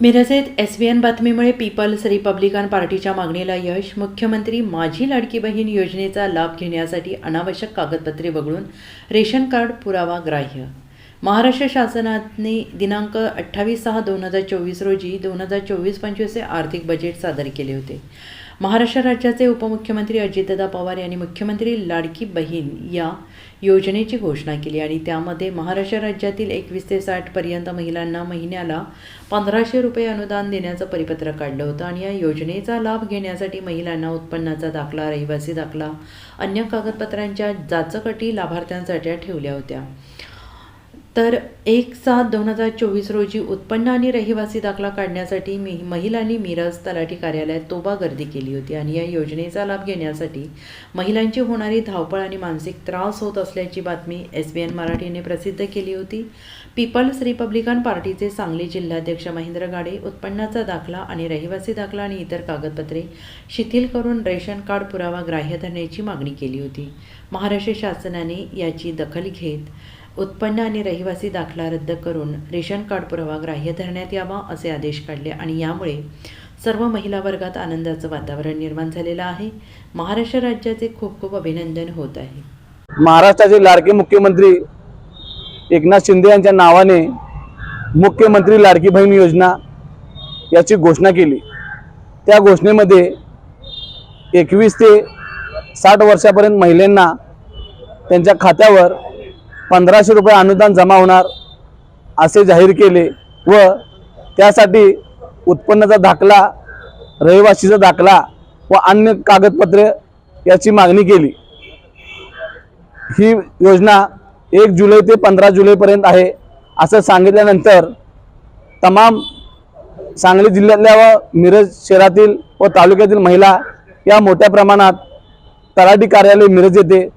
मिरजेत S B N बातमीमुळे people's Republican पार्टीच्या मागणीला यश मुख्यमंत्री माझी लाडकी बहीण योजनेचा लाभ घेण्यासाठी अनावश्यक कागदपत्रे वगळून रेशन कार्ड पुरावा ग्राह्य. महाराष्ट्र शासनाने दिनांक अठ्ठावीस सहा दोन हजार चोवीस रोजी दोन हजार चोवीस पंचवीसचे आर्थिक बजेट सादर केले होते. महाराष्ट्र राज्याचे उपमुख्यमंत्री अजितदादा पवार यांनी मुख्यमंत्री लाडकी बहीण या योजनेची घोषणा केली आणि त्यामध्ये महाराष्ट्र राज्यातील एकवीस ते साठपर्यंत महिलांना महिन्याला पंधराशे रुपये अनुदान देण्याचं परिपत्र काढलं होतं आणि या योजनेचा लाभ घेण्यासाठी महिलांना उत्पन्नाचा दाखला रहिवासी दाखला अन्य कागदपत्रांच्या जाचकटी लाभार्थ्यांसाठी ठेवल्या होत्या. तर एक सात दोन हजार चोवीस रोजी उत्पन्न आणि रहिवासी दाखला काढण्यासाठी मी महिलांनी मिरज तलाठी कार्यालयात तोबा गर्दी केली होती आणि या योजनेचा लाभ घेण्यासाठी महिलांची होणारी धावपळ आणि मानसिक त्रास होत असल्याची बातमी एस बी एन मराठीने प्रसिद्ध केली होती. पीपल्स रिपब्लिकन पार्टीचे सांगली जिल्हाध्यक्ष महेंद्र गाडे उत्पन्नाचा दाखला आणि रहिवासी दाखला आणि इतर कागदपत्रे शिथिल करून रेशन कार्ड पुरावा ग्राह्य धरण्याची मागणी केली होती. महाराष्ट्र शासनाने याची दखल घेत उत्पन्न आणि रहिवासी दाखला रद्द करून रेशन कार्ड पुरावा ग्राह्य धरण्यात यावा असे आदेश काढले आणि यामुळे सर्व महिला वर्गात आनंदाचं वातावरण निर्माण झालेलं आहे. महाराष्ट्र राज्याचे खूप खूप अभिनंदन होत आहे. महाराष्ट्राचे लाडके मुख्यमंत्री एकनाथ शिंदे यांच्या नावाने मुख्यमंत्री लाडकी बहीण योजना याची घोषणा केली. त्या घोषणेमध्ये एकवीस ते साठ वर्षापर्यंत महिलांना त्यांच्या खात्यावर पंधराशे रुपये अनुदान जमा होणार असे जाहीर केले व त्यासाठी उत्पन्नाचा दाखला रहिवासीचा दाखला व अन्य कागदपत्रे याची मागणी केली. ही योजना एक जुलै ते पंधरा जुलैपर्यंत आहे असं सांगितल्यानंतर तमाम सांगली जिल्ह्यातल्या व मिरज शहरातील व तालुक्यातील महिला या मोठ्या प्रमाणात तलाठी कार्यालय मिरज येथे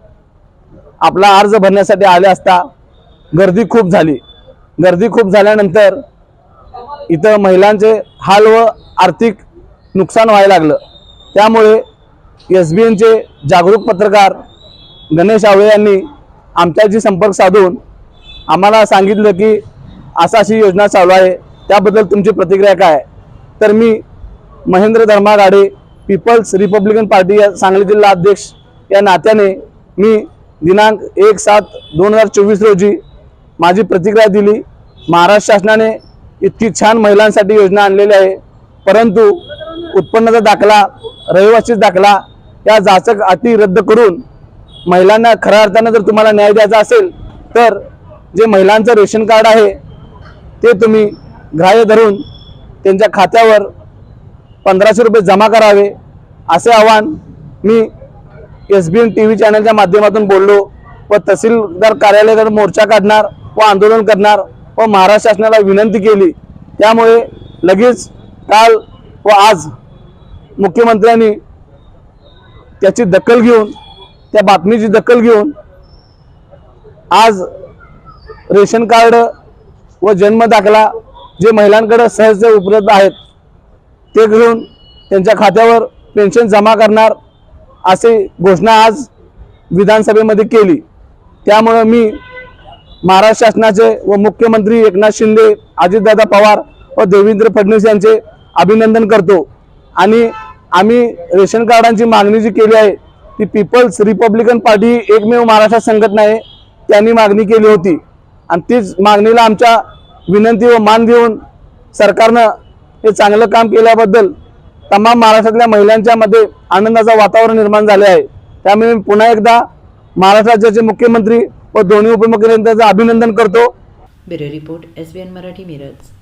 आपला अर्ज भरण्यासाठी आले असता गर्दी खूप झाली. गर्दी खूप झाल्यानंतर इथं महिलांचे हाल व आर्थिक नुकसान व्हायला लागलं. त्यामुळे एस बी एनचे जागरूक पत्रकार गणेश आवळे यांनी आमच्याशी संपर्क साधून आम्हाला सांगितलं की असा अशी योजना चालू आहे. त्याबद्दल तुमची प्रतिक्रिया काय तर मी Mahendra Dharma Gade People's Republican party या सांगली जिल्हा अध्यक्ष या नात्याने मी दिनांक एक सात दोन हजार चोवीस रोजी माझी प्रतिक्रिया दिली. महाराष्ट्र शासनाने इतकी छान महिलांसाठी योजना आणलेली आहे. परंतु उत्पन्नाचा दाखला रहिवासी दाखला या जाचक अटी रद्द करून महिलांना खऱ्या अर्थानं जर तुम्हाला न्याय द्यायचा असेल तर जे महिलांचं रेशन कार्ड आहे ते तुम्ही ग्राह्य धरून त्यांच्या खात्यावर पंधराशे रुपये जमा करावे असे आवाहन मी S B N T V चॅनलच्या माध्यमातून बोललो. व तहसीलदार कार्यालयाकडे मोर्चा काढणार व आंदोलन करणार व महाराष्ट्र शासनाला विनंती केली. त्यामुळे लगेच काल व आज मुख्यमंत्र्यांनी त्याची दखल घेऊन त्या बातमीची दखल घेऊन आज रेशन कार्ड व जन्म दाखला जे महिलांकडे सहज उपलब्ध आहेत ते घेऊन त्यांच्या खात्यावर पेन्शन जमा करणार असे घोषणा आज विधानसभेमध्ये केली. त्यामुळं मी महाराष्ट्र शासनाचे व मुख्यमंत्री एकनाथ शिंदे अजितदादा पवार व देवेंद्र फडणवीस यांचे अभिनंदन करतो. आणि आम्ही रेशन कार्डांची मागणी जी केली आहे ती पीपल्स रिपब्लिकन पार्टी एकमेव महाराष्ट्रात संघटना आहे त्यांनी मागणी केली होती. आणि तीच मागणीला आमच्या विनंती व मान देऊन सरकारनं हे चांगलं काम केल्याबद्दल तमाम महाराष्ट्रातल्या महिलांच्या मध्ये आनंदाचं वातावरण निर्माण झाले आहे. त्यामुळे मी पुन्हा एकदा महाराष्ट्र राज्याचे मुख्यमंत्री व दोन्ही उपमुख्यमंत्र्यांचं अभिनंदन करतो. Bureau report S B N Marathi Miraj.